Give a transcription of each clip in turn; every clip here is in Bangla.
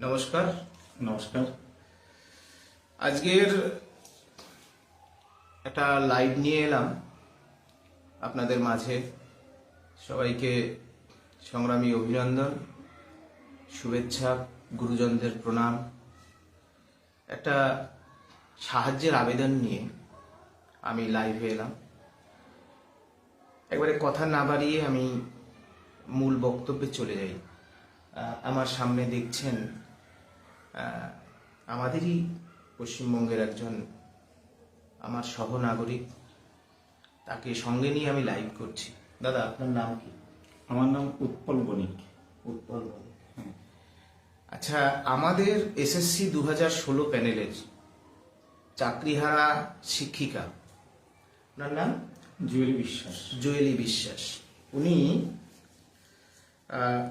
নমস্কার। নমস্কার। আজকের একটা লাইভ নিয়ে এলাম আপনাদের মাঝে। সবাইকে সংগ্রামী অভিনন্দন শুভেচ্ছা গুরুজনদের প্রণাম। একটা সাহায্যের আবেদন নিয়ে আমি লাইভে এলাম। একবারে কথা না বাড়িয়ে আমি মূল বক্তব্যে চলে যাই। আমার সামনে দেখছেন আমাদেরই পশ্চিমবঙ্গের একজন আমার সহনাগরিক তাকে সঙ্গে নিয়ে আমি লাইভ করছি। দাদা আপনার নাম কি? আমার নাম উৎপল বণিক। উৎপল বণিক। আচ্ছা আমাদের এসএসসি দু হাজার ষোলো প্যানেলের চাকরিহারা শিক্ষিকা ওনার নাম? জুয়েলি বিশ্বাস। জুয়েলি বিশ্বাস। উনি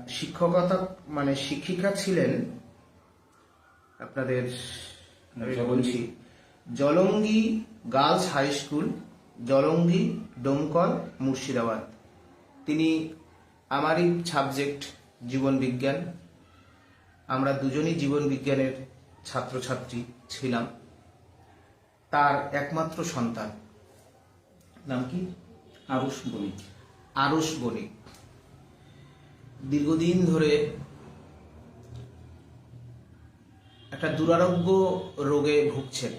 শিক্ষকতা মানে শিক্ষিকা ছিলেন আপনাদের। বলছি, Jalangi girls high school, Jalangi, Domkal, Murshidabad. তিনি আমারই সাবজেক্ট, জীবন বিজ্ঞান। আমরা দুজনই জীবন বিজ্ঞানের ছাত্রছাত্রী ছিলাম। তার একমাত্র সন্তান। নাম কি? আরুষ বণিক। আরস বণিক। দীর্ঘদিন ধরে একটা দুরারোগ্য রোগে ভুগছেন।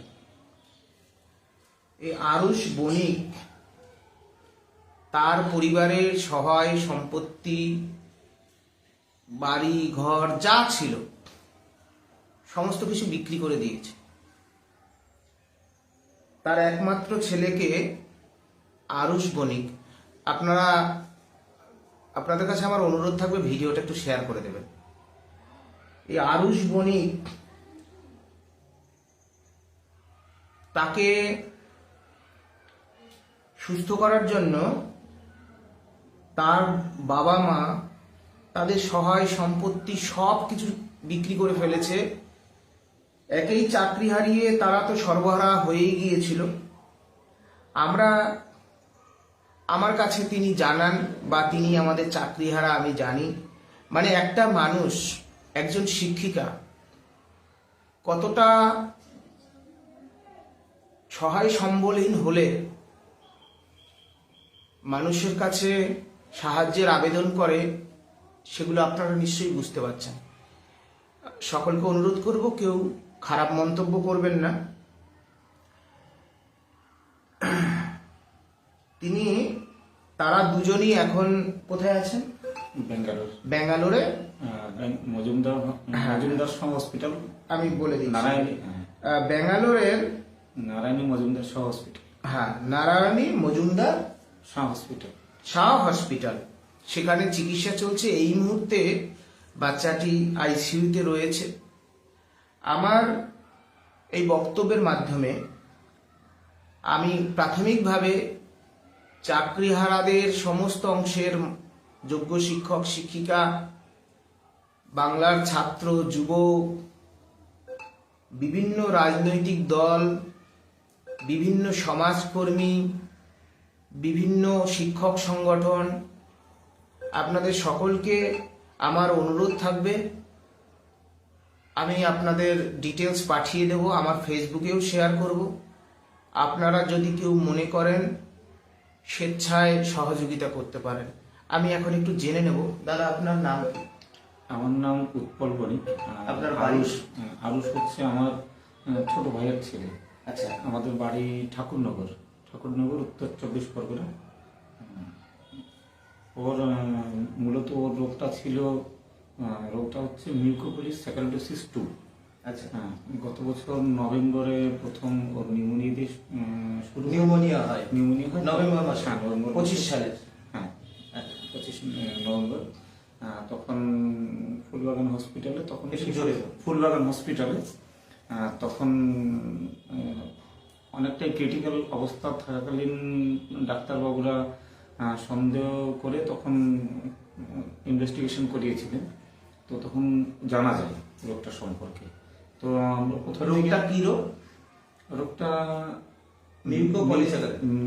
এই আরুষ বণিক তার পরিবারের সহায় সম্পত্তি, বাড়ি, ঘর, যা ছিল, সমস্ত কিছু বিক্রি করে দিয়েছে। তার একমাত্র ছেলেকে আরুষ বণিক। আপনারা, আপনাদের কাছে আমার অনুরোধ থাকবে, ভিডিওটা একটু শেয়ার করে দেবেন। এই আরুষ বণিক তাকে সুস্থ করার জন্য তার বাবা মা তাদের সহায় সম্পত্তি সব কিছু বিক্রি করে ফেলেছে। একেই চাকরি হারিয়ে তারা তো সর্বহারা হয়েই গিয়েছিল। আমরা, আমার কাছে তিনি জানান বা তিনি আমাদের চাকরিহারা, আমি জানি। মানে একটা মানুষ, একজন শিক্ষিকা, কতটা সহায় সম্বলহীন হলে মানুষের কাছে সাহায্যের আবেদন করে সেগুলো আপনারা নিশ্চয়ই বুঝতে পারছেন। সকলকে অনুরোধ করব কেউ খারাপ মন্তব্য করবেন না। তিনি তারা দুজনই এখন কোথায় আছেন? ব্যাঙ্গালোর। ব্যাঙ্গালোরে? মজুমদার মজুমদার সহ হসপিটাল? আমি বলে দিচ্ছি। হ্যাঁ, ব্যাঙ্গালোরের নারায়ণী মজুমদার সহ হসপিটাল হ্যাঁ নারায়ণী মজুমদার শাহ হসপিটাল শাহ হসপিটাল সেখানে চিকিৎসা চলছে। এই মুহূর্তে বাচ্চাটি আইসিইউতে রয়েছে। আমার এই বক্তব্যের মাধ্যমে আমি প্রাথমিকভাবে চাকরিহারাদের সমস্ত অংশের যোগ্য শিক্ষক শিক্ষিকা বাংলার ছাত্র যুব বিভিন্ন রাজনৈতিক দল বিভিন্ন সমাজকর্মী বিভিন্ন শিক্ষক সংগঠন আপনাদের সকলকে আমার অনুরোধ থাকবে। আমি আপনাদের ডিটেলস পাঠিয়ে দেব আমার ফেসবুকেও শেয়ার করব। আপনারা যদি কেউ মনে করেন স্বেচ্ছায় সহযোগিতা করতে পারেন। আমি এখন একটু জেনে নেব। দাদা আপনার নাম কি? আমার নাম উৎপল বণিক আপনার? আরুষ আরুষ হচ্ছে আমার ছোট ভাইয়ের ছেলে। আচ্ছা আমাদের বাড়ি ঠাকুরনগর। ঠাকুরনগর উত্তর চব্বিশ পরগনা। ওর মূলত ওর রোগটা ছিল রোগটা হচ্ছে মিউকোপলিস স্যাকারোডোসিস টু। আচ্ছা। হ্যাঁ গত বছর নভেম্বরে প্রথম ওর নিউমোনিয়া দিয়ে শুরু নিউমোনিয়া হয়। নিউমোনিয়া হয়। নভেম্বর মাসে। হ্যাঁ নভেম্বর পঁচিশ। সালের। হ্যাঁ পঁচিশ নভেম্বর। তখন ফুলবাগান হসপিটালে তখন। ফুলবাগান হসপিটালে তখন অনেকটাই ক্রিটিক্যাল অবস্থা থাকাকালীন ডাক্তারবাবুরা সন্দেহ করে তখন ইনভেস্টিগেশন করিয়েছিলেন। তো তখন জানা যায় রোগটা সম্পর্কে। তো আমরা প্রথম রোগটা কি রোগ? রোগটা।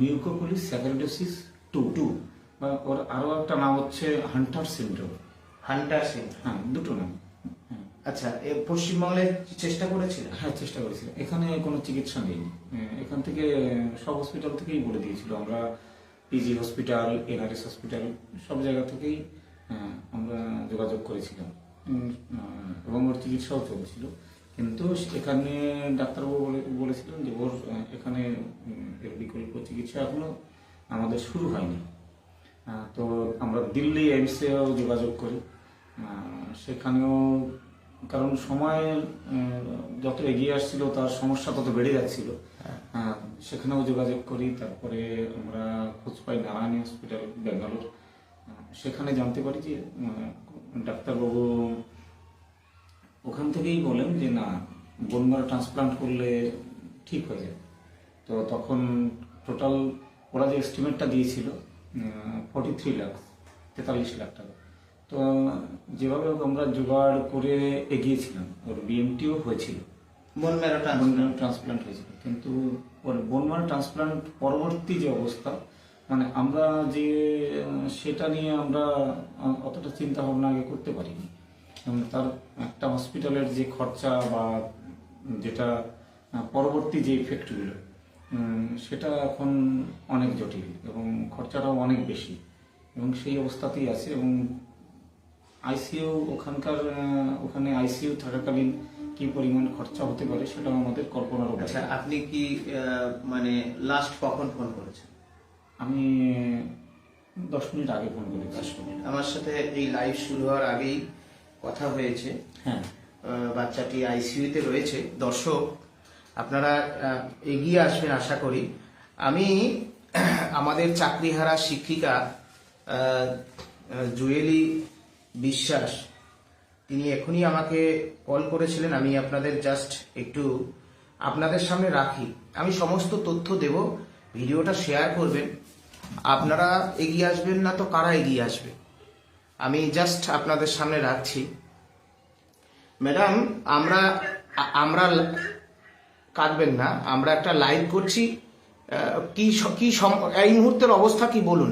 Mucopolysaccharidosis two. টু। বা ওর আরও একটা নাম হচ্ছে হান্টার সিন্ড্রোম। হান্টার সিং হ্যাঁ দুটো নাম। আচ্ছা পশ্চিমবাংলায় চেষ্টা করেছিলেন? হ্যাঁ চেষ্টা করেছিলাম। এখানে কোনো চিকিৎসা নেই এখান থেকে সব হসপিটাল থেকেই বলে দিয়েছিল। আমরা পিজি হসপিটাল এনআরএস হসপিটাল সব জায়গা থেকেই আমরা যোগাযোগ করেছিলাম। এবং ওর চিকিৎসাও চলছিল। কিন্তু এখানে ডাক্তারবাবু বলেছিলেন যে ওর এখানে এর বিকল্প চিকিৎসা এখনও আমাদের শুরু হয়নি। তো আমরা দিল্লি এইমসেও যোগাযোগ করি। সেখানেও কারণ সময় যত এগিয়ে আসছিল তার সমস্যা তত বেড়ে যাচ্ছিল। আহ, সেখানেও যোগাযোগ করি তারপরে আমরা খোঁজ পাই নারায়ণী হসপিটাল ব্যাঙ্গালোর। সেখানে জানতে পারি যে ডাক্তারবাবু ওখান থেকেই বলেন যে না বোনমার ট্রান্সপ্লান্ট করলে ঠিক হয়ে যায়। তো তখন টোটাল ওরা যে এস্টিমেটটা দিয়েছিল ফর্টি থ্রি লাখ তেতাল্লিশ লাখ টাকা। তো যেভাবে আমরা জোগাড় করে এগিয়েছিলাম। ওর বিএমটিও হয়েছিল। বোন ম্যারো বোন ট্রান্সপ্লান্ট হয়েছিল। কিন্তু ওর বোন ম্যারো ট্রান্সপ্লান্ট পরবর্তী যে অবস্থা মানে আমরা যে সেটা নিয়ে আমরা অতটা চিন্তা ভাবনা আগে করতে পারিনি। তার একটা হসপিটালের যে খরচা বা যেটা পরবর্তী যে ইফেক্টগুলো সেটা এখন অনেক জটিল এবং খরচাটাও অনেক বেশি। এবং সেই অবস্থাতেই আছে এবং আইসিইউ ওখানকার ওখানে আইসিইউ থাকাকালীন কি পরিমাণ খরচা হতে পারে সেটাও আমাদের কল্পনার। আচ্ছা আপনি কি মানে লাস্ট কখন ফোন করেছেন? আমি দশ মিনিট আগে ফোন করেছি। দশ মিনিট। আমার সাথে এই লাইভ শুরু হওয়ার আগেই কথা হয়েছে। হ্যাঁ। বাচ্চাটি আইসিইউতে রয়েছে। দর্শক আপনারা এগিয়ে আসবেন আশা করি। আমি আমাদের চাকরিহারা শিক্ষিকা জুয়েলি বিশ্বাস। তিনি এখনই আমাকে কল করেছিলেন, আমি আপনাদের জাস্ট একটু আপনাদের সামনে রাখি। আমি সমস্ত তথ্য দেব, ভিডিওটা শেয়ার করবেন। আপনারা এগিয়ে আসবেন না তো কারা এগিয়ে আসবে? আমি জাস্ট আপনাদের সামনে রাখছি। ম্যাডাম, আমরা আমরা কাটবেন না, আমরা একটা লাইভ করছি। কি কি এই মুহূর্তের অবস্থা কি বলুন?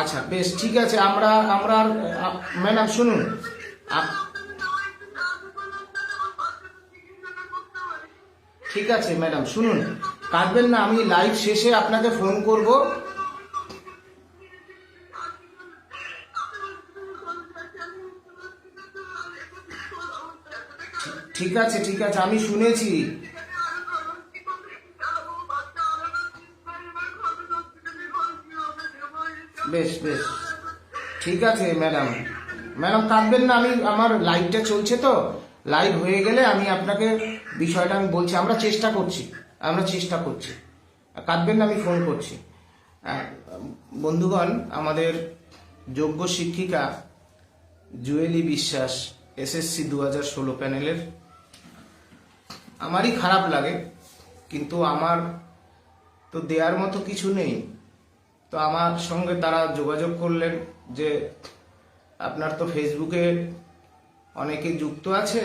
আচ্ছা বেশ, ঠিক আছে, আমরা আমরা ম্যাডাম, শুনুন। ঠিক আছে, ম্যাডাম, শুনুন। কাটবেন না, আমি লাইভ শেষে আপনাকে ফোন করব। ঠিক আছে ঠিক আছে, আমি শুনেছি। বেশ বেশ। ঠিক আছে, ম্যাডাম। ম্যাডাম কাঁদবেন না, আমি, আমার লাইভটা চলছে তো। লাইভ হয়ে গেলে আমি আপনাকে বিষয়টা আমি বলছি। আমরা চেষ্টা করছি, আমরা চেষ্টা করছি। কাঁদবেন না, আমি ফোন করছি। বন্ধুগণ, আমাদের যোগ্য শিক্ষিকা জুয়েলি বিশ্বাস এসএসসি দু হাজার ষোলো প্যানেলের। আমারই খারাপ লাগে, কিন্তু আমার তো দেওয়ার মতো কিছু নেই। তো আমার সঙ্গে তারা যোগাযোগ করলেন যে আপনার তো ফেসবুকে অনেকে যুক্ত আছে,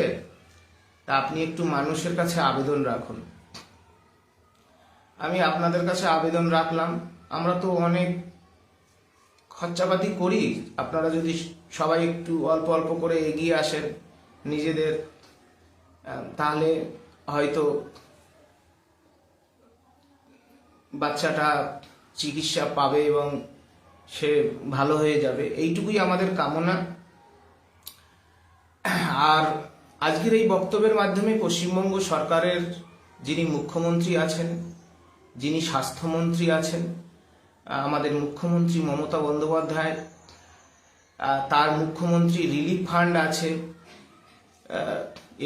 তা আপনি একটু মানুষের কাছে আবেদন রাখুন। আমি আপনাদের কাছে আবেদন রাখলাম। আমরা তো অনেক খরচাপাতি করি। আপনারা যদি সবাই একটু অল্প অল্প করে এগিয়ে আসেন নিজেদের তাহলে হয়তো বাচ্চাটা চিকিৎসা পাবে এবং সে ভালো হয়ে যাবে। এইটুকুই আমাদের কামনা। আর আজকের এই বক্তব্যের মাধ্যমে পশ্চিমবঙ্গ সরকারের যিনি মুখ্যমন্ত্রী আছেন, যিনি স্বাস্থ্যমন্ত্রী আছেন, আমাদের মুখ্যমন্ত্রী মমতা বন্দ্যোপাধ্যায়, তার মুখ্যমন্ত্রী রিলিফ ফান্ড আছে,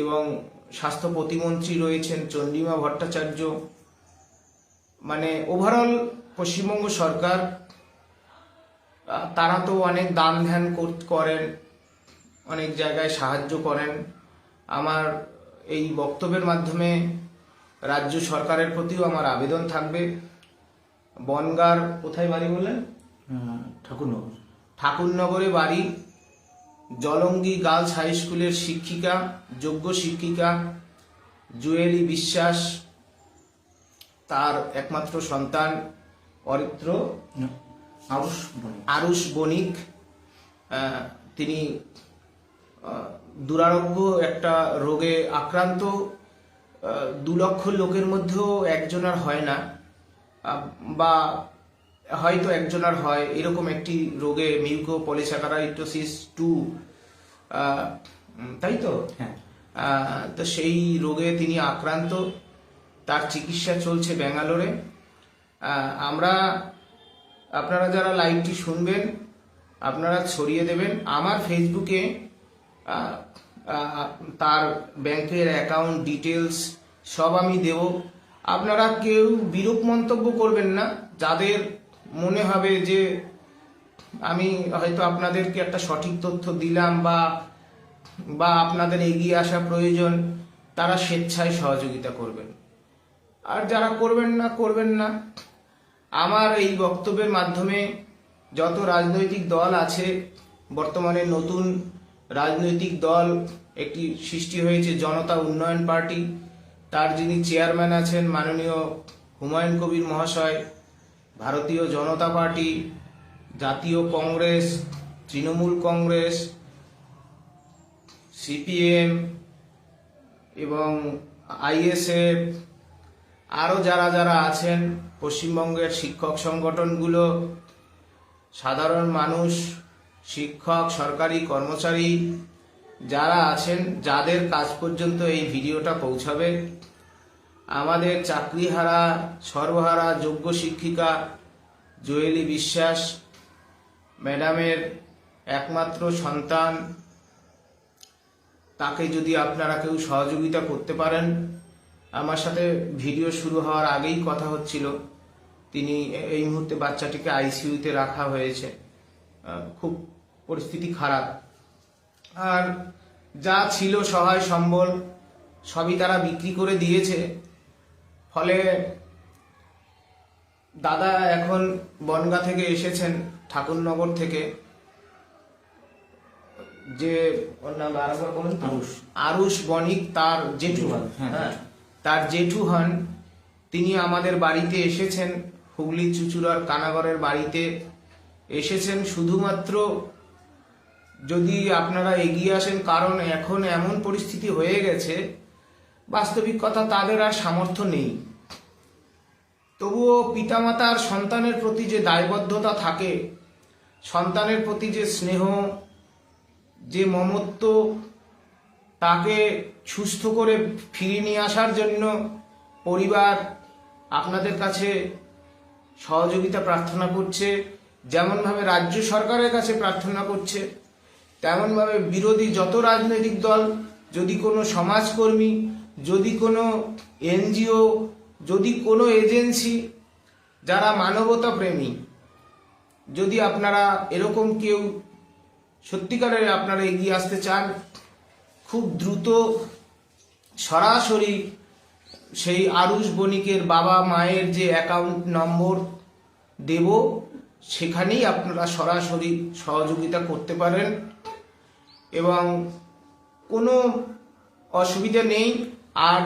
এবং স্বাস্থ্য প্রতিমন্ত্রী রয়েছেন চন্ডিমা ভট্টাচার্য। মানে ওভারঅল পশ্চিমবঙ্গ সরকার তারা তো অনেক দান ধ্যান করেন অনেক জায়গায় সাহায্য করেন। আমার এই বক্তব্যের মাধ্যমে রাজ্য সরকারের প্রতিও আমার আবেদন থাকবে। বনগার কোথায় বাড়ি বললেন? ঠাকুরনগর। ঠাকুরনগরে বাড়ি জলঙ্গি গার্লস হাই স্কুলের শিক্ষিকা যোগ্য শিক্ষিকা জুয়েলি বিশ্বাস তার একমাত্র সন্তান। অরিত্র আরুষ আরুষ বণিক তিনি দুরারোগ্য একটা রোগে আক্রান্ত দু লক্ষ লোকের মধ্যেও একজনের হয় না বা হয়তো একজনের হয়। এরকম একটি রোগে মিউকো পলিস্যাকারাইটোসিস টু তাই তো? হ্যাঁ। তো সেই রোগে তিনি আক্রান্ত। তার চিকিৎসা চলছে ব্যাঙ্গালোরে। আমরা, আপনারা যারা লাইভটি শুনবেন, আপনারা ছড়িয়ে দেবেন। আমার ফেসবুকে তার ব্যাংকের অ্যাকাউন্ট ডিটেলস সব আমি দেব। আপনারা কেউ বিরূপ মন্তব্য করবেন না। যাদের মনে হবে যে আমি হয়তো আপনাদেরকে একটা সঠিক তথ্য দিলাম বা বা আপনাদের এগিয়ে আসা প্রয়োজন, তারা স্বেচ্ছায় সহযোগিতা করবেন। আর যারা করবেন না করবেন না। আমার এই বক্তব্যের মাধ্যমে যত রাজনৈতিক দল আছে, বর্তমানে নতুন রাজনৈতিক দল একটি সৃষ্টি হয়েছে, জনতা উন্নয়ন পার্টি। তার যিনি চেয়ারম্যান আছেন মাননীয় হুমায়ুন কবির মহাশয়, ভারতীয় জনতা পার্টি, জাতীয় কংগ্রেস, তৃণমূল কংগ্রেস, সিপিএম এবং আইএসএফ আরও যারা যারা আছেন পশ্চিমবঙ্গের শিক্ষক সংগঠনগুলো, সাধারণ মানুষ, শিক্ষক, সরকারি কর্মচারী যারা আছেন, যাদের কাজ পর্যন্ত এই ভিডিওটা পৌঁছাবে। আমাদের চাকরিহারা, সর্বহারা যোগ্য শিক্ষিকা জুয়েলি বিশ্বাস, ম্যাডামের একমাত্র সন্তান, তাকে যদি আপনারা কেউ সহযোগিতা করতে পারেন আমার সাথে ভিডিও শুরু হওয়ার আগেই কথা হচ্ছিল। তিনি এই মুহূর্তে বাচ্চাটিকে আইসিইউতে রাখা হয়েছে। খুব পরিস্থিতি খারাপ। আর যা ছিল সহায় সম্বল সবই তারা বিক্রি করে দিয়েছে। ফলে দাদা এখন বনগা থেকে এসেছেন ঠাকুরনগর থেকে। যে ওর নাম? আরুষ। আরুষ বণিক তার জেঠু। হ্যাঁ, হ্যাঁ। তার জেঠু হন, তিনি আমাদের বাড়িতে এসেছেন, হুগলি চুচুড়ার কানাগরের বাড়িতে এসেছেন। শুধুমাত্র যদি আপনারা এগিয়ে আসেন, কারণ এখন এমন পরিস্থিতি হয়ে গেছে, বাস্তবিক কথা তাদের আর সামর্থ্য নেই। তবুও পিতামাতার সন্তানের প্রতি যে দায়বদ্ধতা থাকে, সন্তানের প্রতি যে স্নেহ, যে মমত্ব তাকে সুস্থ করে ফিরিয়ে নিয়ে আসার জন্য পরিবার আপনাদের কাছে সহযোগিতা প্রার্থনা করছে, যেমনভাবে রাজ্য সরকারের কাছে প্রার্থনা করছে, তেমনভাবে বিরোধী যত রাজনৈতিক দল, যদি কোনো সমাজকর্মী, যদি কোনো এনজিও, যদি কোনো এজেন্সি, যারা মানবতা প্রেমী, যদি আপনারা এরকম কেউ সত্যিকারের আপনারা এগিয়ে আসতে চান খুব দ্রুত সরাসরি সেই আরুষ বণিকের বাবা মায়ের যে অ্যাকাউন্ট নম্বর দেব, সেখানেই আপনারা সরাসরি সহযোগিতা করতে পারেন। এবং কোনো অসুবিধা নেই। আর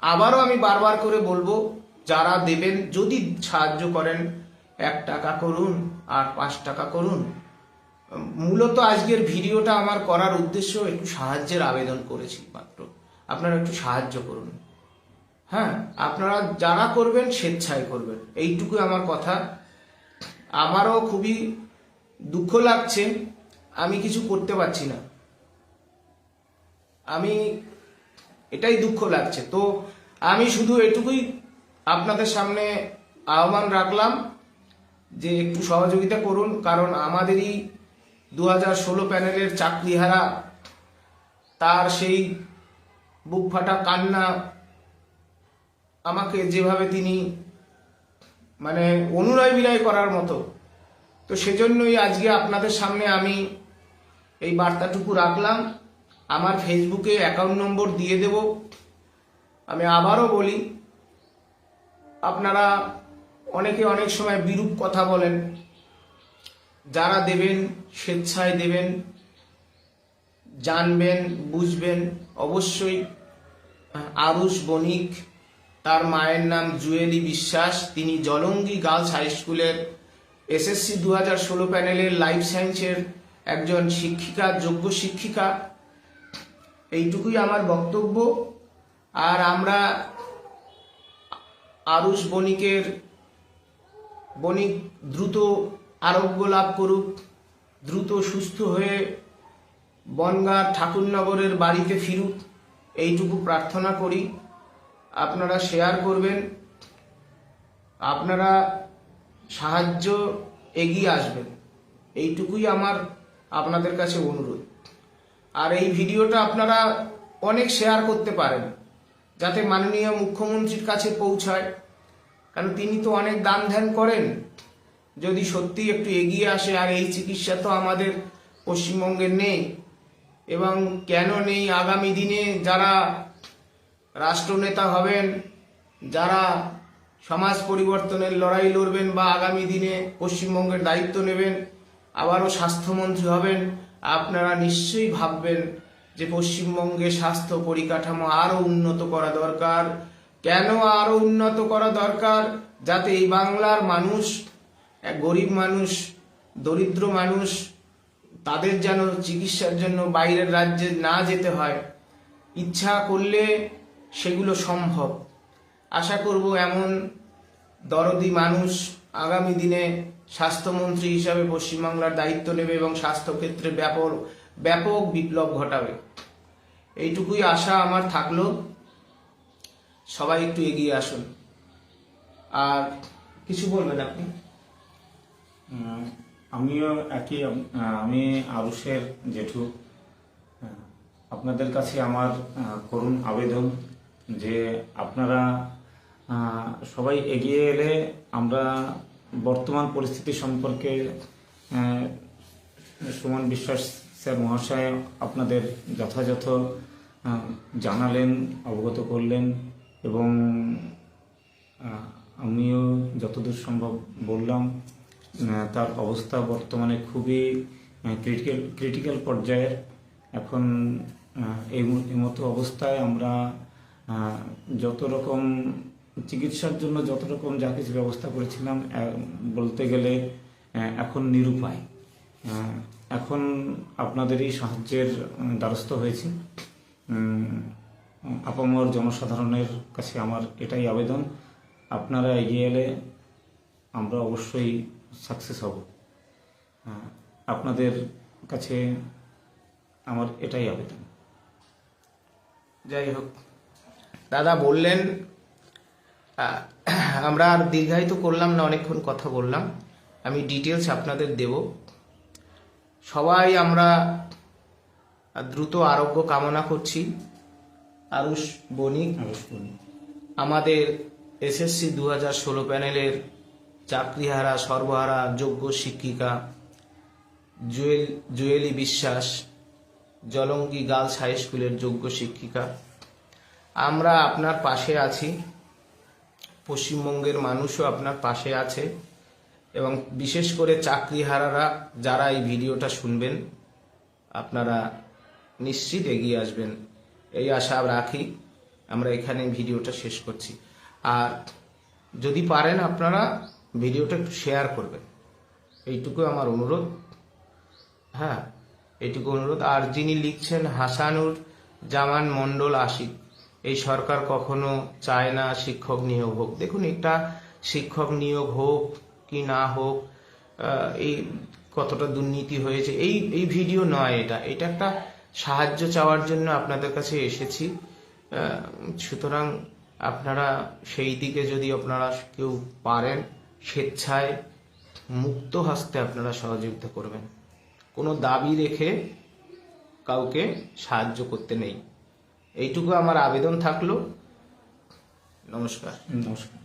আবারও আমি বারবার করে বলব, যারা দেবেন, যদি সাহায্য করেন, এক টাকা করুন আর পাঁচ টাকা করুন। মূলত আজকের ভিডিওটা আমার করার উদ্দেশ্য একটু সাহায্যের আবেদন করেছি মাত্র। আপনারা একটু সাহায্য করুন। হ্যাঁ আপনারা যারা করবেন, স্বেচ্ছায় করবেন। এইটুকু আমার কথা। আমারও খুবই দুঃখ লাগছে। আমি কিছু করতে পারছি না। আমি, এটাই দুঃখ লাগছে। তো আমি শুধু এটুকুই আপনাদের সামনে আহ্বান রাখলাম যে একটু সহযোগিতা করুন, কারণ আমাদেরই দু হাজার ষোলো প্যানেলের চাকরিহারা, তার সেই বুক ফাটা কান্না আমাকে যেভাবে তিনি মানে অনুনয় বিনয় করার মতো, তো সেজন্যই আজকে আপনাদের সামনে আমি এই বার্তাটুকু রাখলাম। আমার ফেসবুকে অ্যাকাউন্ট নম্বর দিয়ে দেব। আমি আবারও বলি, আপনারা অনেকে অনেক সময় বিরূপ কথা বলেন যারা দেবেন, স্বেচ্ছায় দেবেন, জানবেন, বুঝবেন, অবশ্যই আরুষ বণিক, তার মায়ের নাম জুয়েলি বিশ্বাস, তিনি জলঙ্গি গার্লস হাই স্কুলের এসএসসি দু হাজার ষোলো প্যানেলের লাইফ সায়েন্সের একজন শিক্ষিকা, যোগ্য শিক্ষিকা। এইটুকুই আমার বক্তব্য। আর আমরা আরুষ বণিকের, বণিক দ্রুত আরোগ্য লাভ করুক। দ্রুত সুস্থ হয়ে বনগাঁ ঠাকুরনগরের বাড়িতে ফিরুক, এইটুকু প্রার্থনা করি। আপনারা শেয়ার করবেন। আপনারা সাহায্য এগিয়ে আসবেন। এইটুকুই আমার আপনাদের কাছে অনুরোধ। আর এই ভিডিওটা আপনারা অনেক শেয়ার করতে পারেন, যাতে মাননীয় মুখ্যমন্ত্রীর কাছে পৌঁছায়। কারণ তিনি তো অনেক দান ধ্যান করেন। যদি সত্যি একটু এগিয়ে আসে, আর এই চিকিৎসা তো আমাদের পশ্চিমবঙ্গে নেই। এবং কেন নেই? আগামী দিনে যারা রাষ্ট্রনেতা হবেন, যারা সমাজ পরিবর্তনের লড়াই লড়বেন বা আগামী দিনে পশ্চিমবঙ্গের দায়িত্ব নেবেন, আবারও স্বাস্থ্যমন্ত্রী হবেন, আপনারা নিশ্চয়ই ভাববেন যে পশ্চিমবঙ্গে স্বাস্থ্য পরিকাঠামো আরও উন্নত করা দরকার। কেন আরও উন্নত করা দরকার? যাতে এই বাংলার মানুষ গরিব মানুষ, দরিদ্র মানুষ, তাদের যেন চিকিৎসার জন্য বাইরের রাজ্যে না যেতে হয়, ইচ্ছা করলে সেগুলো সম্ভব। আশা করব এমন দরদি মানুষ আগামী দিনে স্বাস্থ্যমন্ত্রী হিসাবে পশ্চিমবাংলার দায়িত্ব নেবে এবং স্বাস্থ্যক্ষেত্রে ব্যাপক ব্যাপক বিপ্লব ঘটাবে। এইটুকুই আশা আমার থাকল। সবাই একটু এগিয়ে আসুন। আর কিছু বলবেন আপনি? আমিও একই, আমি আরুষের জেঠু। আপনাদের কাছে আমার করুণ আবেদন যে আপনারা সবাই এগিয়ে এলে আমরা বর্তমান পরিস্থিতি সম্পর্কে সুমন বিশ্বাস স্যার মহাশয় আপনাদের যথাযথ জানালেন, অবগত করলেন এবং আমিও যতদূর সম্ভব বললাম। তার অবস্থা বর্তমানে খুবই ক্রিটিক্যাল ক্রিটিক্যাল পর্যায়ের। এখন এই মতো অবস্থায় আমরা যত রকম চিকিৎসার জন্য যত রকম যা কিছু ব্যবস্থা করেছিলাম বলতে গেলে এখন নিরুপায়। এখন আপনাদেরই সাহায্যের দ্বারস্থ হয়েছি। আপামর জনসাধারণের কাছে আমার এটাই আবেদন। আপনারা এগিয়ে এলে আমরা অবশ্যই সাকসেস হব। আপনাদের কাছে আমার এটাই আবেদন। যাই হোক দাদা বললেন আমরা আর দীর্ঘায়িত করলাম না অনেকক্ষণ কথা বললাম। আমি ডিটেলস আপনাদের দেব। সবাই আমরা দ্রুত আরোগ্য কামনা করছি। আরুষ বণিক আমাদের এসএসসি দু হাজার ষোলো প্যানেলের চাকরিহারা, সর্বহারা, যোগ্য শিক্ষিকা, জুয়েল, জুয়েলি বিশ্বাস, জলঙ্গি গার্লস হাই স্কুলের যোগ্য শিক্ষিকা। আমরা আপনার পাশে আছি। পশ্চিমবঙ্গের মানুষও আপনার পাশে আছে। এবং বিশেষ করে চাকরিহারারা যারা এই ভিডিওটা শুনবেন, আপনারা নিশ্চিত এগিয়ে আসবেন। এই আশা রাখি আমরা এখানে ভিডিওটা শেষ করছি। আর যদি পারেন আপনারা ভিডিওটা একটু শেয়ার করবেন। এইটুকু আমার অনুরোধ। হ্যাঁ এইটুকু অনুরোধ। আর যিনি লিখছেন হাসানুর জামান মন্ডল আশিক, এই সরকার কখনো চায় না শিক্ষক নিয়োগ হোক। দেখুন, এটা শিক্ষক নিয়োগ হোক কি না হোক এই কতটা দুর্নীতি হয়েছে, এই এই ভিডিও নয় এটা। এটা একটা সাহায্য চাওয়ার জন্য আপনাদের কাছে এসেছি। সুতরাং আপনারা সেই দিকে যদি আপনারা কেউ পারেন স্বেচ্ছায় মুক্ত হাসতে আপনারা সহযোগিতা করবেন। কোনো দাবি রেখে কাউকে সাহায্য করতে নেই। এইটুকু আমার আবেদন থাকল। নমস্কার। নমস্কার।